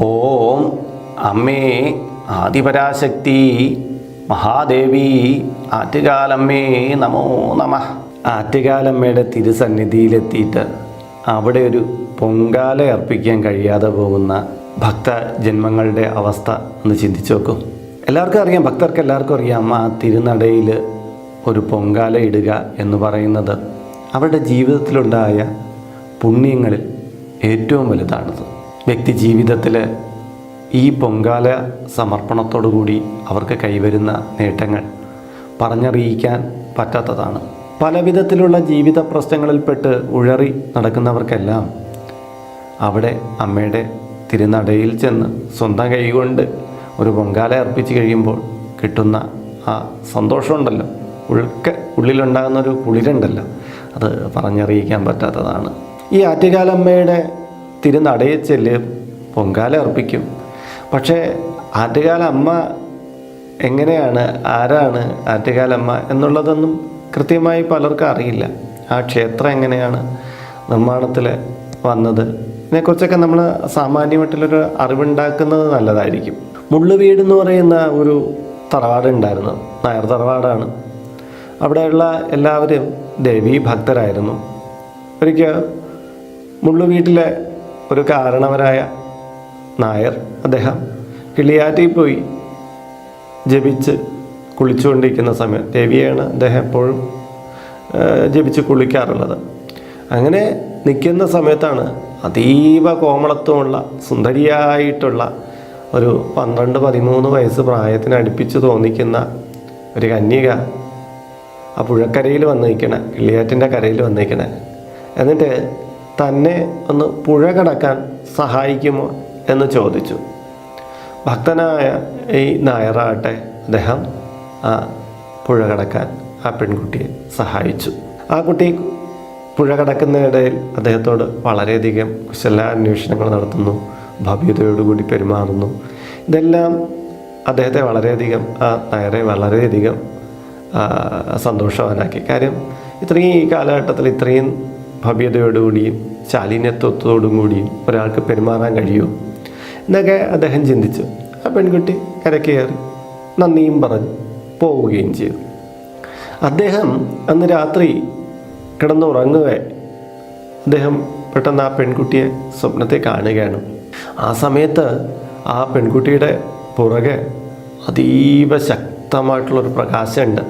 ഓം അമ്മേ ആദിപരാശക്തി മഹാദേവി ആറ്റുകാലമ്മേ നമോ നമ. ആറ്റുകാലമ്മയുടെ തിരുസന്നിധിയിലെത്തിയിട്ട് അവിടെ ഒരു പൊങ്കാല അർപ്പിക്കാൻ കഴിയാതെ പോകുന്ന ഭക്ത ജന്മങ്ങളുടെ അവസ്ഥ ഒന്ന് ചിന്തിച്ചു നോക്കും. എല്ലാവർക്കും അറിയാം ഭക്തർക്ക് എല്ലാവർക്കും അറിയാം ആ തിരുനടയിൽ ഒരു പൊങ്കാല ഇടുക എന്ന് പറയുന്നത് അവരുടെ ജീവിതത്തിലുണ്ടായ പുണ്യങ്ങളിൽ ഏറ്റവും വലുതാണത്. വ്യക്തി ജീവിതത്തിൽ ഈ പൊങ്കാല സമർപ്പണത്തോടുകൂടി അവർക്ക് കൈവരുന്ന നേട്ടങ്ങൾ പറഞ്ഞറിയിക്കാൻ പറ്റാത്തതാണ്. പലവിധത്തിലുള്ള ജീവിത പ്രശ്നങ്ങളിൽപ്പെട്ട് ഉഴറി നടക്കുന്നവർക്കെല്ലാം അവിടെ അമ്മയുടെ തിരുനടയിൽ ചെന്ന് സ്വന്തം കൈകൊണ്ട് ഒരു പൊങ്കാല അർപ്പിച്ച് കഴിയുമ്പോൾ കിട്ടുന്ന ആ സന്തോഷമുണ്ടല്ലോ. ഉൾക്ക ഉള്ളിലുണ്ടാകുന്ന ഒരു കുളിരുണ്ടല്ലോ. അത് പറഞ്ഞറിയിക്കാൻ പറ്റാത്തതാണ്. ഈ ആറ്റുകാലമ്മയുടെ തിരുനടയിൽ ചെല്ല് പൊങ്കാല അർപ്പിക്കും. പക്ഷേ ആറ്റുകാല അമ്മ എങ്ങനെയാണ് ആരാണ് ആറ്റുകാലമ്മ എന്നുള്ളതൊന്നും കൃത്യമായി പലർക്കും അറിയില്ല. ആ ക്ഷേത്രം എങ്ങനെയാണ് നിർമ്മാണത്തിൽ വന്നത്? ഇതിനെക്കുറിച്ചൊക്കെ നമ്മൾ സാമാന്യമായിട്ടുള്ളൊരു അറിവുണ്ടാക്കുന്നത് നല്ലതായിരിക്കും. മുള്ളുവീട് എന്ന് പറയുന്ന ഒരു തറവാടുണ്ടായിരുന്നു. നായർ തറവാടാണ്. അവിടെയുള്ള എല്ലാവരും ദേവീ ഭക്തരായിരുന്നു. ഒരിക്കൽ മുള്ളുവീട്ടിലെ ഒരു കാരണവരായ നായർ അദ്ദേഹം കിളിയാറ്റിൽ പോയി ജപിച്ച് കുളിച്ചുകൊണ്ടിരിക്കുന്ന സമയം. ദേവിയാണ് അദ്ദേഹം എപ്പോഴും ജപിച്ച് കുളിക്കാറുള്ളത്. അങ്ങനെ നിൽക്കുന്ന സമയത്താണ് അതീവ കോമളത്വമുള്ള സുന്ദരിയായിട്ടുള്ള ഒരു പന്ത്രണ്ട് പതിമൂന്ന് വയസ്സ് പ്രായത്തിന് അടുപ്പിച്ച് തോന്നിക്കുന്ന ഒരു കന്യക ആ പുഴക്കരയിൽ വന്ന് നിൽക്കണേ കിളിയാറ്റിന്റെ കരയിൽ വന്ന് നിൽക്കണേ എന്നിട്ട് തന്നെ ഒന്ന് പുഴ കടക്കാൻ സഹായിക്കുമോ എന്ന് ചോദിച്ചു. ഭക്തനായ ഈ നായറാകട്ടെ അദ്ദേഹം ആ പുഴ കടക്കാൻ ആ പെൺകുട്ടിയെ സഹായിച്ചു. ആ കുട്ടി പുഴ കടക്കുന്നതിനിടയിൽ അദ്ദേഹത്തോട് വളരെയധികം കുശലാന്വേഷണങ്ങൾ നടത്തുന്നു ഭവ്യതയോടുകൂടി പെരുമാറുന്നു. ഇതെല്ലാം അദ്ദേഹത്തെ വളരെയധികം ആ നായരെ വളരെയധികം സന്തോഷവാനാക്കി. കാര്യം ഇത്രയും ഈ കാലഘട്ടത്തിൽ ഇത്രയും ഭവ്യതയോടുകൂടിയും ശാലീനത്വത്തോടും കൂടിയും ഒരാൾക്ക് പെരുമാറാൻ കഴിയുമോ എന്നൊക്കെ അദ്ദേഹം ചിന്തിച്ചു. ആ പെൺകുട്ടി കരക്കേറി നന്ദിയും പറഞ്ഞു പോവുകയും ചെയ്തു. അദ്ദേഹം അന്ന് രാത്രി കിടന്നുറങ്ങുക അദ്ദേഹം പെട്ടെന്ന് ആ പെൺകുട്ടിയെ സ്വപ്നത്തെ കാണുകയാണ്. ആ സമയത്ത് ആ പെൺകുട്ടിയുടെ പുറകെ അതീവ ശക്തമായിട്ടുള്ളൊരു പ്രകാശമുണ്ട്.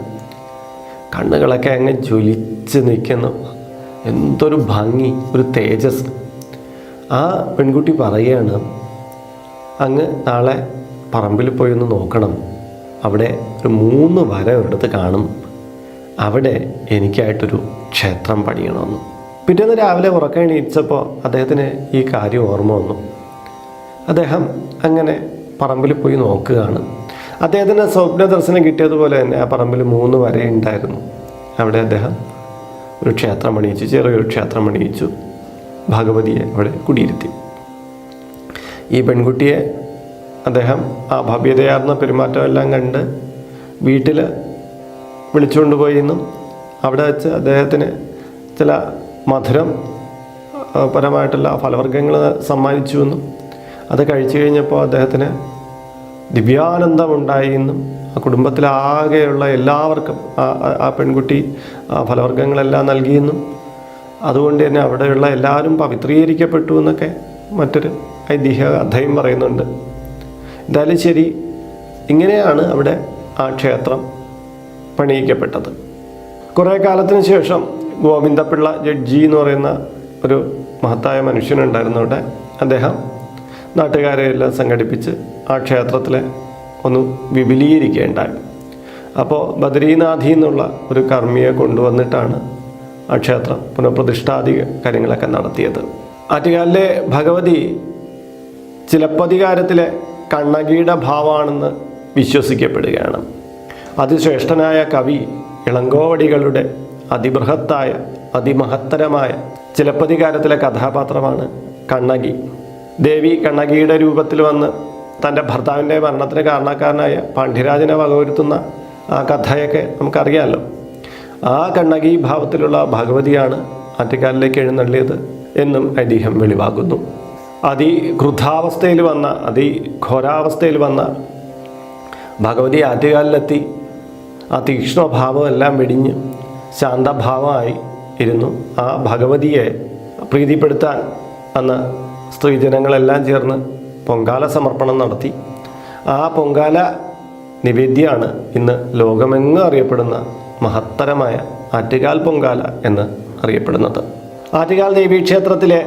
കണ്ണുകളൊക്കെ അങ്ങ് ജ്വലിച്ച് നിൽക്കുന്നു. എന്തൊരു ഭംഗി ഒരു തേജസ്. ആ പെൺകുട്ടി പറയുകയാണ് അങ്ങ് നാളെ പറമ്പിൽ പോയി ഒന്ന് നോക്കണം. അവിടെ ഒരു മൂന്ന് വര ഒരിടത്ത് കാണും. അവിടെ എനിക്കായിട്ടൊരു ക്ഷേത്രം പണിയണമെന്ന്. പിറ്റേന്ന് രാവിലെ ഉറക്കം എണീച്ചപ്പോൾ അദ്ദേഹത്തിന് ഈ കാര്യം ഓർമ്മ വന്നു. അദ്ദേഹം അങ്ങനെ പറമ്പിൽ പോയി നോക്കുകയാണ്. അദ്ദേഹത്തിന് സ്വപ്ന ദർശനം കിട്ടിയതുപോലെ തന്നെ ആ പറമ്പിൽ മൂന്ന് വര ഉണ്ടായിരുന്നു അവിടെ അദ്ദേഹം ഒരു ക്ഷേത്രം അണിയിച്ചു ചെറിയൊരു ക്ഷേത്രം അണിയിച്ചു ഭഗവതിയെ അവിടെ കുടിയിരുത്തി. ഈ പെൺകുട്ടിയെ അദ്ദേഹം ആ ഭവ്യതയാർന്ന പെരുമാറ്റമെല്ലാം കണ്ട് വീട്ടിൽ വിളിച്ചുകൊണ്ട് അവിടെ വെച്ച് അദ്ദേഹത്തിന് ചില മധുരം പരമായിട്ടുള്ള ഫലവർഗങ്ങൾ സമ്മാനിച്ചു എന്നും അത് കഴിച്ചു കഴിഞ്ഞപ്പോൾ അദ്ദേഹത്തിന് ദിവ്യാനന്ദമുണ്ടായി എന്നും കുടുംബത്തിലാകെയുള്ള എല്ലാവർക്കും ആ പെൺകുട്ടി ഫലവർഗങ്ങളെല്ലാം നൽകിയെന്നും അതുകൊണ്ട് തന്നെ അവിടെയുള്ള എല്ലാവരും പവിത്രീകരിക്കപ്പെട്ടു എന്നൊക്കെ മറ്റൊരു ഐതിഹ്യ അധ്യയം പറയുന്നുണ്ട്. എന്തായാലും ശരി ഇങ്ങനെയാണ് അവിടെ ആ ക്ഷേത്രം പണിയിക്കപ്പെട്ടത്. കുറേ കാലത്തിന് ശേഷം ഗോവിന്ദപിള്ള ജഡ്ജി എന്ന് പറയുന്ന ഒരു മഹത്തായ മനുഷ്യനുണ്ടായിരുന്നു അവിടെ. അദ്ദേഹം നാട്ടുകാരെ എല്ലാം സംഘടിപ്പിച്ച് ആ ക്ഷേത്രത്തിലെ ഒന്ന് വിപുലീകരിക്കുകയുണ്ടായി അപ്പോൾ ബദ്രീനാഥി എന്നുള്ള ഒരു കർമ്മിയെ കൊണ്ടുവന്നിട്ടാണ് ആ ക്ഷേത്രം പുനഃപ്രതിഷ്ഠാദി കാര്യങ്ങളൊക്കെ നടത്തിയത്. ആറ്റുകാലിലെ ഭഗവതി ചിലപ്പതികാരത്തിലെ കണ്ണകിയുടെ ഭാവമാണെന്ന് വിശ്വസിക്കപ്പെടുകയാണ്. അതിശ്രേഷ്ഠനായ കവി ഇളങ്കോവടികളുടെ അതിബൃഹത്തായ അതിമഹത്തരമായ ചിലപ്പതികാരത്തിലെ കഥാപാത്രമാണ് കണ്ണകി. ദേവി കണ്ണകിയുടെ രൂപത്തിൽ വന്ന് തന്റെ ഭർത്താവിന്റെ മരണത്തിന് കാരണക്കാരനായ പാണ്ഡ്യരാജനെ വകവരുത്തുന്ന ആ കഥയൊക്കെ നമുക്കറിയാമല്ലോ. ആ കണ്ണകി ഭാവത്തിലുള്ള ഭഗവതിയാണ് ആറ്റുകാലിലേക്ക് എഴുന്നള്ളിയത് എന്നും ഐതിഹ്യം വെളിവാകുന്നു അതിക്രുദ്ധാവസ്ഥയിൽ വന്ന അതിഘോരാവസ്ഥയിൽ വന്ന ഭഗവതി ആറ്റുകാലിലെത്തി. ആ തീക്ഷ്ണഭാവമെല്ലാം വെടിഞ്ഞ് ശാന്തഭാവമായി ഇരുന്നു. ആ ഭഗവതിയെ പ്രീതിപ്പെടുത്താൻ അന്ന് സ്ത്രീജനങ്ങളെല്ലാം ചേർന്ന് പൊങ്കാല സമർപ്പണം നടത്തി. ആ പൊങ്കാല നിവേദ്യമാണ് ഇന്ന് ലോകമെങ്ങും അറിയപ്പെടുന്ന മഹത്തരമായ ആറ്റുകാൽ പൊങ്കാല എന്ന് അറിയപ്പെടുന്നത്. ആറ്റുകാൽ ദേവീക്ഷേത്രത്തിലെ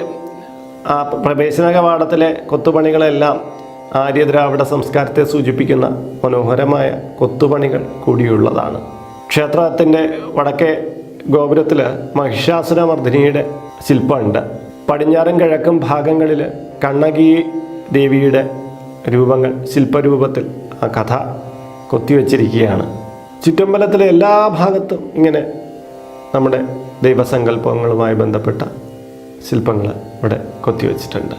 ആ പ്രവേശന കവാടത്തിലെ കൊത്തുപണികളെല്ലാം ആര്യദ്രാവിഡ സംസ്കാരത്തെ സൂചിപ്പിക്കുന്ന മനോഹരമായ കൊത്തുപണികൾ കൂടിയുള്ളതാണ്. ക്ഷേത്രത്തിന്റെ വടക്കേ ഗോപുരത്തിൽ മഹിഷാസുരമർദ്ദിനിയുടെ ശില്പമുണ്ട്. പടിഞ്ഞാറും കിഴക്കും ഭാഗങ്ങളിൽ കണ്ണകി ദേവിയുടെ രൂപങ്ങൾ ശില്പരൂപത്തിൽ ആ കഥ കൊത്തിവെച്ചിരിക്കുകയാണ്. ചുറ്റമ്പലത്തിലെ എല്ലാ ഭാഗത്തും ഇങ്ങനെ നമ്മുടെ ദൈവസങ്കല്പങ്ങളുമായി ബന്ധപ്പെട്ട ശില്പങ്ങൾ ഇവിടെ കൊത്തിവെച്ചിട്ടുണ്ട്.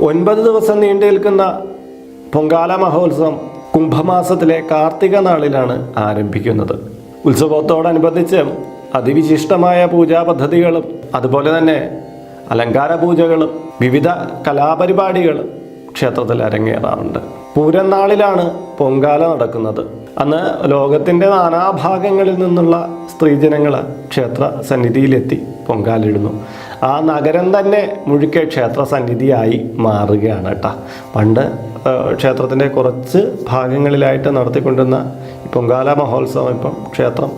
ഒൻപത് ദിവസം നീണ്ടു നിൽക്കുന്ന പൊങ്കാല മഹോത്സവം കുംഭമാസത്തിലെ കാർത്തിക നാളിലാണ് ആരംഭിക്കുന്നത്. ഉത്സവത്തോടനുബന്ധിച്ച് അതിവിശിഷ്ടമായ പൂജാ പദ്ധതികളും അതുപോലെ തന്നെ അലങ്കാര പൂജകളും വിവിധ കലാപരിപാടികളും ക്ഷേത്രത്തിൽ അരങ്ങേറാറുണ്ട്. പൂരനാളിലാണ് പൊങ്കാല നടക്കുന്നത്. അന്ന് ലോകത്തിന്റെ നാനാഭാഗങ്ങളിൽ നിന്നുള്ള സ്ത്രീജനങ്ങൾ ക്ഷേത്ര സന്നിധിയിലെത്തി പൊങ്കാലിടുന്നു. ആ നഗരം തന്നെ മുഴുക്കെ ക്ഷേത്ര സന്നിധിയായി മാറുകയാണ് കേട്ടോ. പണ്ട് ക്ഷേത്രത്തിന്റെ കുറച്ച് ഭാഗങ്ങളിലായിട്ട് നടത്തിക്കൊണ്ടിരുന്ന പൊങ്കാല മഹോത്സവം ഇപ്പം ക്ഷേത്രം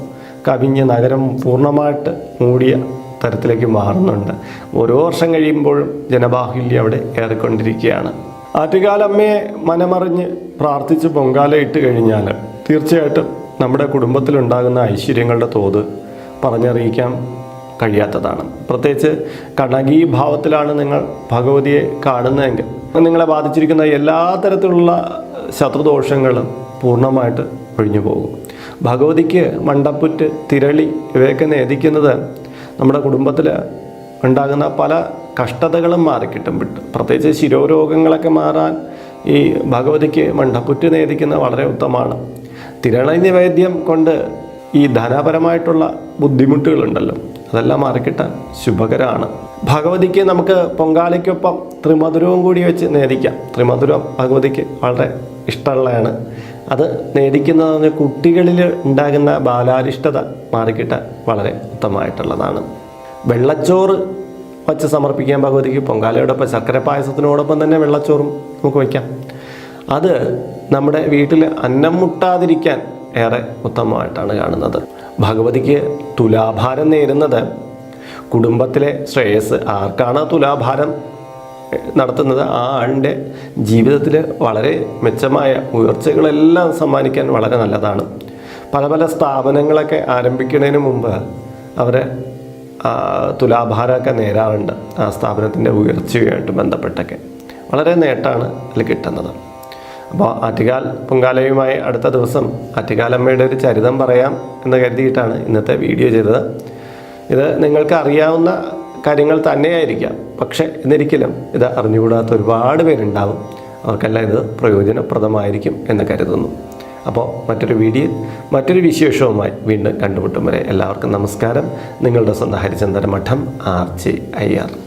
കവിഞ്ഞ് നഗരം പൂർണമായിട്ട് മൂടിയ തരത്തിലേക്ക് മാറുന്നുണ്ട്. ഓരോ വർഷം കഴിയുമ്പോഴും ജനബാഹുല്യം അവിടെ ഏറിക്കൊണ്ടിരിക്കുകയാണ്. ആറ്റുകാലമ്മയെ മനമറിഞ്ഞ് പ്രാർത്ഥിച്ച് പൊങ്കാല ഇട്ട് കഴിഞ്ഞാൽ തീർച്ചയായിട്ടും നമ്മുടെ കുടുംബത്തിലുണ്ടാകുന്ന ഐശ്വര്യങ്ങളുടെ തോത് പറഞ്ഞറിയിക്കാൻ കഴിയാത്തതാണ്. പ്രത്യേകിച്ച് കണകീ ഭാവത്തിലാണ് നിങ്ങൾ ഭഗവതിയെ കാണുന്നതെങ്കിൽ നിങ്ങളെ ബാധിച്ചിരിക്കുന്ന എല്ലാ തരത്തിലുള്ള ശത്രുദോഷങ്ങളും പൂർണമായിട്ട് ഒഴിഞ്ഞു പോകും. ഭഗവതിക്ക് മണ്ടപ്പുറ്റ് തിരളി ഇവയൊക്കെ നേദിക്കുന്നത് നമ്മുടെ കുടുംബത്തിൽ ഉണ്ടാകുന്ന പല കഷ്ടതകളും മാറിക്കിട്ടും. പ്രത്യേകിച്ച് ശിരോരോഗങ്ങളൊക്കെ മാറാൻ ഈ ഭഗവതിക്ക് മണ്ടപ്പുറ്റ് നേദിക്കുന്നത് വളരെ ഉത്തമമാണ്. തിരളി വൈദ്യം കൊണ്ട് ഈ ധനപരമായിട്ടുള്ള ബുദ്ധിമുട്ടുകളുണ്ടല്ലോ അതെല്ലാം മാറിക്കിട്ടാൻ ശുഭകരമാണ് ഭഗവതിക്ക് നമുക്ക് പൊങ്കാലയ്ക്കൊപ്പം ത്രിമധുരവും കൂടി വെച്ച് നേദിക്കാം. ത്രിമധുരം ഭഗവതിക്ക് വളരെ ഇഷ്ടമുള്ളതാണ്. അത് നേടിക്കുന്നത് കുട്ടികളിൽ ഉണ്ടാകുന്ന ബാലാരിഷ്ടത മാറിക്കിട്ടാൻ വളരെ ഉത്തമമായിട്ടുള്ളതാണ്. വെള്ളച്ചോറ് വച്ച് സമർപ്പിക്കാൻ ഭഗവതിക്ക് പൊങ്കാലയോടൊപ്പം ശർക്കര പായസത്തിനോടൊപ്പം തന്നെ വെള്ളച്ചോറും നമുക്ക് വയ്ക്കാം. അത് നമ്മുടെ വീട്ടിൽ അന്നം മുട്ടാതിരിക്കാൻ ഏറെ ഉത്തമമായിട്ടാണ് കാണുന്നത്. ഭഗവതിക്ക് തുലാഭാരം നേരുന്നത് കുടുംബത്തിലെ ശ്രേയസ് ആർക്കാണ് തുലാഭാരം നടത്തുന്നത്? ആ ആളിന്റെ ജീവിതത്തിൽ വളരെ മെച്ചമായ ഉയർച്ചകളെല്ലാം സമ്മാനിക്കാൻ വളരെ നല്ലതാണ്. പല പല സ്ഥാപനങ്ങളൊക്കെ ആരംഭിക്കുന്നതിന് മുമ്പ് അവർ തുലാഭാരമൊക്കെ നേരാറുണ്ട് ആ സ്ഥാപനത്തിന്റെ ഉയർച്ചയുമായിട്ട് ബന്ധപ്പെട്ടൊക്കെ വളരെ നേട്ടമാണ് അതിൽ കിട്ടുന്നത്. അപ്പോൾ ആറ്റുകാൽ പൊങ്കാലയുമായി അടുത്ത ദിവസം ആറ്റുകാലമ്മയുടെ ഒരു ചരിതം പറയാം എന്ന് കരുതിയിട്ടാണ് ഇന്നത്തെ വീഡിയോ ചെയ്തത്. ഇത് നിങ്ങൾക്ക് അറിയാവുന്ന കാര്യങ്ങൾ തന്നെയായിരിക്കാം. പക്ഷേ എന്നിരിക്കലും ഇത് അറിഞ്ഞുകൂടാത്ത ഒരുപാട് പേരുണ്ടാവും. അവർക്കെല്ലാം ഇത് പ്രയോജനപ്രദമായിരിക്കും എന്ന് കരുതുന്നു. അപ്പോൾ മറ്റൊരു വീഡിയോ മറ്റൊരു വിശേഷവുമായി വീണ്ടും കണ്ടുമുട്ടും വരെ എല്ലാവർക്കും നമസ്കാരം. നിങ്ങളുടെ സ്വന്തം ഹരിചന്ദന മഠം ആർ ജെ ആർ.